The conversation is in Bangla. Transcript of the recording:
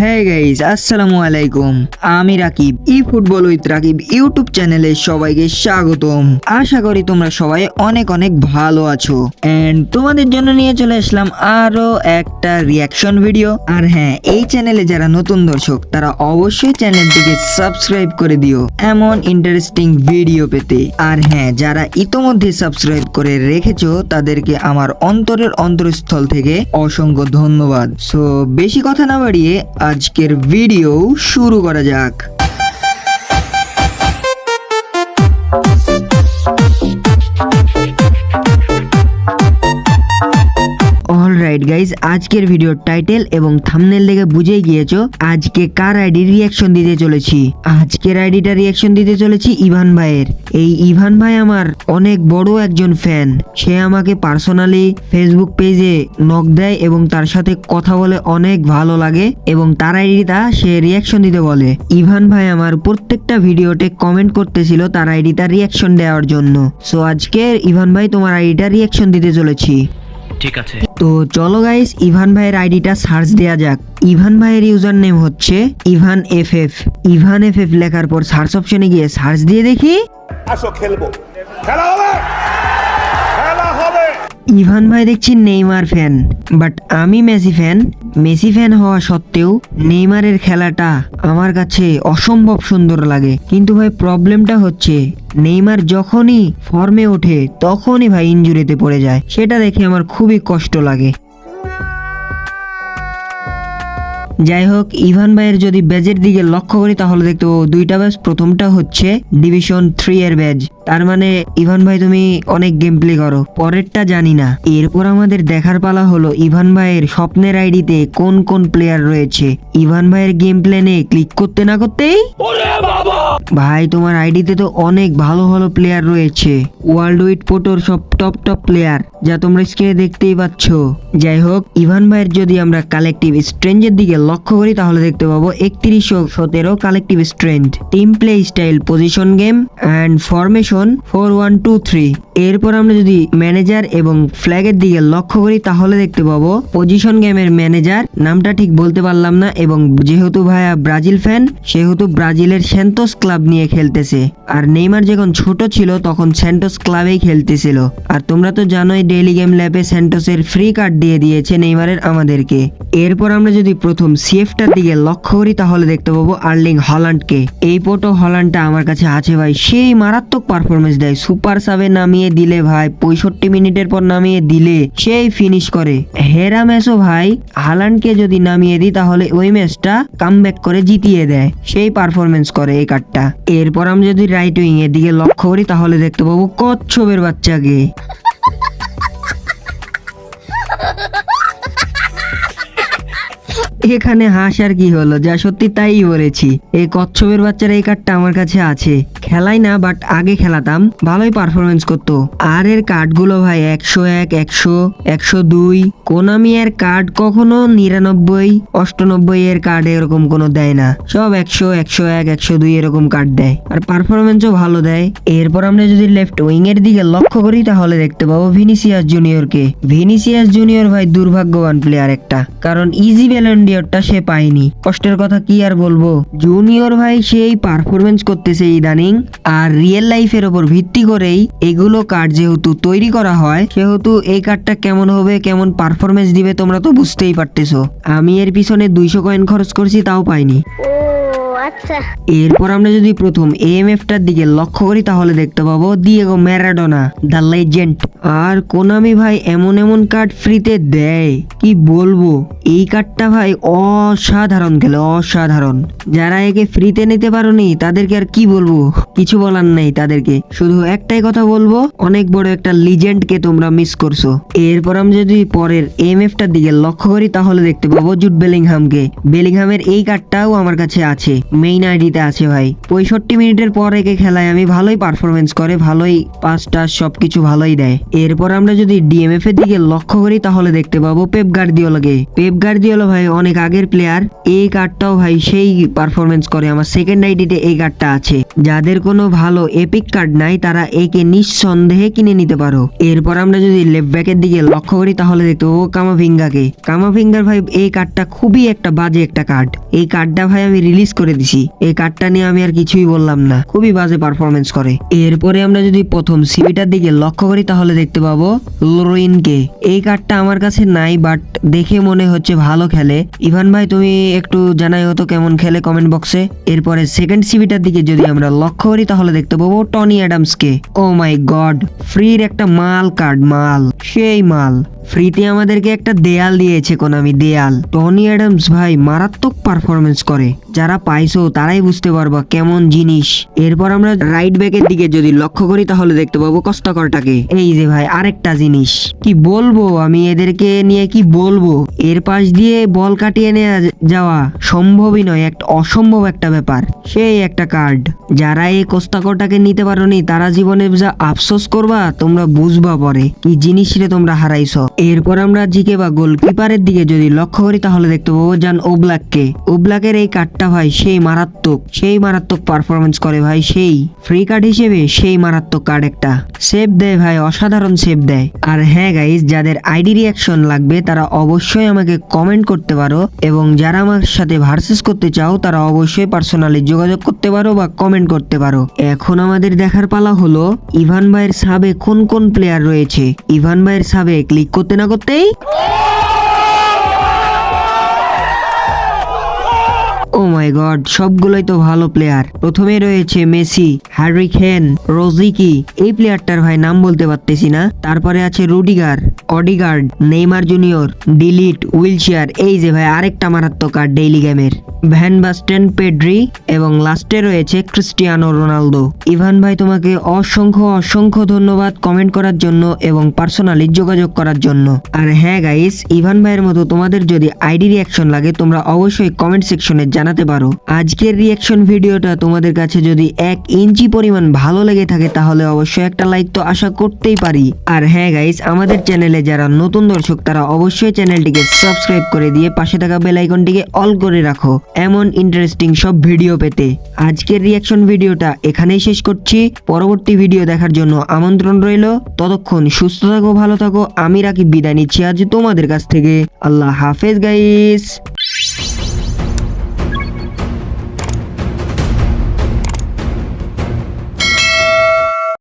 হ্যাঁ গাইস আসসালামু আলাইকুম। আমি রাকিব ই ফুটবল উইথ রাকিব ইউটিউব সবাইকে স্বাগতম। আশা করি তোমরা সবাই অনেক অনেক ভালো আছো। তোমাদের জন্য নিয়ে চলে আসলাম আরও একটা হ্যাঁ যারা নতুন দর্শক, তারা অবশ্যই চ্যানেলটিকে সাবস্ক্রাইব করে দিও এমন ইন্টারেস্টিং ভিডিও পেতে। আর হ্যাঁ যারা ইতোমধ্যে সাবস্ক্রাইব করে রেখেছো, তাদেরকে আমার অন্তরের অন্তরস্থল থেকে অসংখ্য ধন্যবাদ। সো বেশি কথা না বাড়িয়ে আজকের ভিডিও শুরু করা যাক। গাইজ আজকের ভিডিওর টাইটেল এবং থামনেল দেখে বুঝেই গিয়েছো আজকে কার আইডি রিয়াকশন দিতে চলেছি। আজকের আইডিটা রিয়াকশন দিতে চলেছি ইভান ভাইয়ের। এই ইভান ভাই আমার অনেক বড় একজন ফ্যান সে আমাকে পার্সোনালি ফেসবুক পেজে নক দেয় এবং তার সাথে কথা বলে অনেক ভালো লাগে এবং তার আইডিটা সে রিয়াকশন দিতে বলে। ইভান ভাই আমার প্রত্যেকটা ভিডিওতে কমেন্ট করতেছিল তার আইডিটা রিয়াকশন দেওয়ার জন্য। সো আজকে ইভান ভাই তোমার আইডিটা রিয়াকশন দিতে চলেছি। ঠিক আছে। তো চলো গাইস ইভান ভাইয়ের আইডিটা সার্চ দেয়া যাক। ইভান ভাইয়ের ইউজার নেম হচ্ছে Ivan F F Ivan F F লেখার পর সার্চ অপশনে গিয়ে সার্চ দিয়ে দেখি। আসো খেলব। খেলা হবে! ইভান ভাই দেখছি নেইমার ফ্যান বাট আমি মেসি ফ্যান। মেসি ফ্যান হওয়া সত্ত্বেও নেইমারের খেলাটা আমার কাছে অসম্ভব সুন্দর লাগে। কিন্তু ভাই, প্রবলেমটা হচ্ছে নেইমার যখনই ফর্মে ওঠে, তখনই ভাই ইনজুরিতে পড়ে যায়। সেটা দেখে আমার খুবই কষ্ট লাগে। যাই হোক, ইভান ভাইয়ের যদি ব্যাজের দিকে লক্ষ্য করি, তাহলে দেখতে দুইটা ব্যাচ প্রথমটা হচ্ছে ডিভিশন থ্রি এর ব্যাচ তার মানে ইভান ভাই তুমি অনেক গেম প্লে করো। পরেরটা জানি না। এরপর আমাদের দেখার পালা হলো ইভান ভাইয়ের স্বপ্নের আইডিতে কোন কোন প্লেয়ার রয়েছে। ইভান ভাইয়ের গেম প্ল্যানে ক্লিক করতে না করতেই? ভাই তোমার আইডিতে তো অনেক ভালো ভালো প্লেয়ার রয়েছে। ওয়ার্ল্ড উইড পোটোর সব টপ টপ প্লেয়ার যা তোমরা স্ক্রিনে দেখতেই পাচ্ছ। যাই হোক ইভান ভাইয়ের যদি আমরা কালেকটিভ স্ট্রেঞ্জের দিকে লক্ষ্য করি তাহলে দেখতে পাবো একত্রিশশো সতেরো collective strange team play style position game and formation four one two three এরপর আমরা যদি ম্যানেজার এবং ফ্ল্যাগের দিকে লক্ষ্য করি, তাহলে দেখতে পাবো পজিশন গেমের ম্যানেজার নামটা ঠিক বলতে পারলাম না এবং যেহেতু ভাইয়া ব্রাজিল ফ্যান সেহেতু ব্রাজিলের সেন্টোস ক্লাব নিয়ে খেলতেছে। আর নেইমার যখন ছোট ছিল, তখন সেন্টোস ক্লাবেই খেলতেছিল। আর তোমরা তো জানোই ডেইলি গেম ল্যাবে সেন্টোসের ফ্রি কার্ড দিয়ে দিয়েছে নেইমারের আমাদেরকে। এরপর আমরা যদি প্রথম সিএফটার দিকে লক্ষ্য করি, তাহলে দেখতে পাবো আর্লিং হল্যান্ডকে এই পোটো হল্যান্ডটা আমার কাছে আছে ভাই। সেই মারাত্মক পারফরমেন্স দেয়। সুপার সাবে নামিয়ে দিলে ভাই, পঁয়ষট্টি মিনিটের পর নামিয়ে দিলে সেই ফিনিশ করে। হেরা ম্যাচও ভাই হালান্ডকে যদি নামিয়ে দিই তাহলে ওই ম্যাচটা কামব্যাক করে জিতিয়ে দেয়। সেই পারফরমেন্স করে এই কার্ডটা এরপর আমি যদি রাইট উইং এর দিকে লক্ষ্য করি তাহলে দেখতে পাবো কচ্ছপের বাচ্চাকে। এখানে হাস আর কি হলো? যা সত্যি তাই বলেছি। এই কচ্ছপের বাচ্চার এই কার্ডটা আমার কাছে আছে। খেলাই না বাট আগে খেলাতাম। ভালোই পারফরমেন্স করতো। আর এর কার্ডগুলো ভাই, একশো এক, একশো একশো দুই। কোনামি এর কার্ড কখনো নিরানব্বই, অষ্টানব্বই এর কার্ড এরকম কোনো দেয় না। সব একশো একশো এক, একশো দুই এরকম কার্ড দেয়। আর পারফরমেন্সও ভালো দেয়। এরপর আমরা যদি লেফট উইং এর দিকে লক্ষ্য করি, তাহলে দেখতে পাবো ভিনিসিয়াস জুনিয়রকে ভিনিসিয়াস জুনিয়র ভাই দুর্ভাগ্যবান প্লেয়ার একটা। কারণ ইজি ব্যালেন্ডিয়রটা সে পায়নি। কষ্টের কথা কি আর বলব? জুনিয়র ভাই সেই পারফরমেন্স করতেছে ইদানিং। আর রিয়েল লাইফের ওপর ভিত্তি করেই এগুলো কার্ড যেহেতু তৈরি করা হয়, সেহেতু এই কার্ডটা কেমন হবে, কেমন পারফরমেন্স দিবে তোমরা তো বুঝতেই পারতেছো। আমি এর পিছনে দুইশো কয়েন খরচ করছি, তাও পাইনি। আচ্ছা। এরপর আমরা যদি প্রথম এএমএফটার দিকে লক্ষ্য করি, তাহলে দেখতে পাবো দিয়েগো ম্যারাডোনা দ্য লেজেন্ড আর কোনামি ভাই এমন এমন কার্ড ফ্রিতে দেয়, কি বলব? এই কার্ডটা ভাই অসাধারণ খেলে, অসাধারণ। যারা একে ফ্রিতে নিতে পারোনি, তাদেরকে আর কি বলব? কিছু বলার নেই তাদেরকে। শুধু একটাই কথা বলব, অনেক বড় একটা লিজেন্ডকে তোমরা মিস করছ। এরপর আমরা যদি পরের এমএফটার দিকে লক্ষ্য করি, তাহলে দেখতে পাবো জুট বেলিংহামকে বেলিংহামের এই কার্ডটাও আমার কাছে আছে। মেইন আইডিতে আছে ভাই। পঁয়ষট্টি মিনিটের পর একে খেলায় আমি ভালোই পারফরমেন্স করে, ভালোই পাস টাস সবকিছু ভালোই দেয়। এরপর আমরা যদি ডিএমএফ এর দিকে লক্ষ্য করি, তাহলে দেখতে পাবো পেপ গার্দিওলাকে পেপ গার্দিওলা ভাই অনেক আগের প্লেয়ার এই কার্ডটাও ভাই সেই পারফরমেন্স করে, আমার সেকেন্ড আইডিতে এই কার্ডটা আছে। যাদের কোনো ভালো এপিক কার্ড নাই, তারা একে নিঃসন্দেহে কিনে নিতে পারো। এরপর আমরা যদি লেফট ব্যাকের দিকে লক্ষ্য করি, তাহলে দেখতে পাবো কামাভিঙ্গাকে কামাভিঙ্গার ভাই এই কার্ডটা খুবই একটা বাজে একটা কার্ড এই কার্ডটা ভাই আমি রিলিজ করে দিছি এই কার্ডটা নিয়ে আমি আর কিছুই বললাম না। খুবই বাজে পারফরমেন্স করে। এরপরে আমরা যদি প্রথম সিবিটার দিকে লক্ষ্য করি, তাহলে দেখতে পাবো লোরিনকে এই কার্ডটা আমার কাছে নাই বাট দেখে মনে হচ্ছে ভালো খেলে। ইভান ভাই, তুমি একটু জানাই হতো কেমন খেলে কমেন্ট বক্সে এরপরে সেকেন্ড সিবিটার দিকে যদি আমরা লক্ষ্য করি, তাহলে দেখতে পাবো টনি অ্যাডামসকে ও মাই গড ফ্রির একটা মাল কার্ড মাল। সেই মাল। ফ্রিতে আমাদেরকে একটা দেয়াল দিয়েছে কোনামি, দেয়াল। টনি অ্যাডামস ভাই মারাত্মক পারফরমেন্স করে। যারা পাইছো তারাই বুঝতে পারবা কেমন জিনিস। এরপর আমরা রাইট ব্যাকের দিকে যদি লক্ষ্য করি তাহলে দেখতে পাবো কষ্টকরটাকে এই যে ভাই, আরেকটা জিনিস। কি বলব, আমি এদেরকে নিয়ে কি বলব? এর পাশ দিয়ে বল কাটিয়ে নেওয়া যাওয়া সম্ভবই নয়, একটা অসম্ভব একটা ব্যাপার। সেই একটা কার্ড যারা এই কোস্তাকরটাকে নিতে পারোনি, তারা জীবনে যা আফসোস করবা, তোমরা বুঝবা পরে। কি জিনিস রে তোমরা হারাইছো। এরপর আমরা জিকে বা গোলকিপারের দিকে যদি লক্ষ্য করি, তাহলে দেখতে পাবো জান ওব্লাককে। ওব্লাকের এই কার্ডটা ভাই সেই মারাত্মক সেই মারাত্মক পারফরমেন্স করে ভাই, সেই ফ্রি কার্ড হিসেবে সেই মারাত্মক কার্ড একটা। সেভ দেয় ভাই, অসাধারণ সেভ দেয়। আর হ্যাঁ গাইস যাদের আইডি রিয়াকশন লাগবে, তারা অবশ্যই আমাকে কমেন্ট করতে পারো এবং যারা আমার সাথে ভার্সেস করতে চাও, তারা অবশ্যই পার্সোনালি যোগাযোগ করতে পারো বা কমেন্ট করতে পারো। এখন আমাদের দেখার পালা হলো, ইভান ভাইয়ের সাবে কোন কোন প্লেয়ার রয়েছে? ইভান ভাইয়ের সাবে ক্লিক করতে না করতেই ও মাই গড সবগুলোই তো ভালো প্লেয়ার প্রথমে রয়েছে মেসি হ্যারি খেন রোজিকি এই প্লেয়ারটার ভাই নাম বলতে পারতেছি না। তারপরে আছে Rudiger Odegaard Neymar junior de Ligt wheelchair এই যে ভাই, আরেকটা মারাত্মক কার্ড ডেইলি গেমের ভ্যান বাস্টেন পেড্রি এবং লাস্টে রয়েছে ক্রিস্টিয়ানো রোনালদো ইভান ভাই, তোমাকে অসংখ্য অসংখ্য ধন্যবাদ কমেন্ট করার জন্য এবং পার্সোনালি যোগাযোগ করার জন্য। আর হ্যাঁ গাইস ইভান ভাইয়ের মতো তোমাদের যদি আইডি রিয়াকশন লাগে, তোমরা অবশ্যই কমেন্ট সেকশনে জানাতে পারো। আজকের রিয়াকশন ভিডিওটা তোমাদের কাছে যদি এক ইঞ্চি পরিমাণ ভালো লেগে থাকে, তাহলে অবশ্যই একটা লাইক তো আশা করতেই পারি। আর হ্যাঁ গাইস আমাদের চ্যানেলে যারা নতুন দর্শক, তারা অবশ্যই চ্যানেলটিকে সাবস্ক্রাইব করে দিয়ে পাশে থাকা বেল আইকনটিকে অল করে রাখো। এমন ইন্টারেস্টিং সব ভিডিও পেতে। আজকের রিয়াকশন ভিডিওটা এখানেই শেষ করছি। পরবর্তী ভিডিও দেখার জন্য আমন্ত্রণ রইল। ততক্ষণ সুস্থ থাকো, ভালো থাকো। আমি রাকি বিদায় নিচ্ছি আজ তোমাদের কাছ থেকে। আল্লাহ হাফেজ গাইস